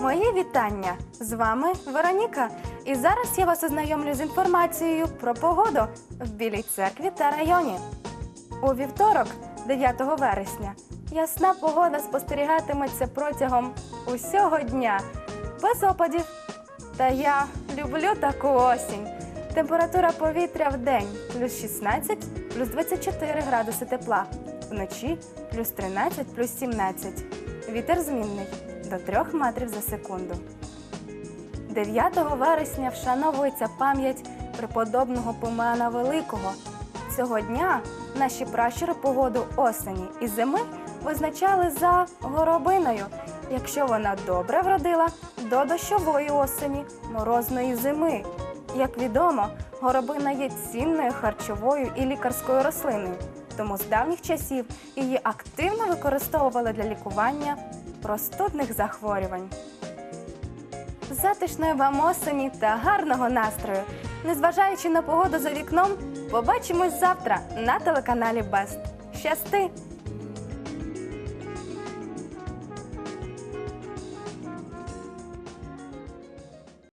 Мої вітання! З вами Вероніка. І зараз я вас ознайомлю з інформацією про погоду в Білій церкві та районі. У вівторок, 9 вересня, ясна погода спостерігатиметься протягом усього дня без опадів. Та я люблю таку осінь. Температура повітря в день плюс 16, плюс 24 градуси тепла, вночі плюс 13, плюс 17. Вітер змінний до 3 метрів за секунду. 9 вересня вшановується пам'ять преподобного Помена Великого. Цього дня наші пращури погоду осені і зими визначали за горобиною, якщо вона добре вродила до дощової осені, морозної зими. Як відомо, горобина є цінною харчовою і лікарською рослиною, тому з давніх часів її активно використовували для лікування простудних захворювань. Затишної вам осені та гарного настрою. Незважаючи на погоду за вікном, побачимось завтра на телеканалі Бест. Щасти!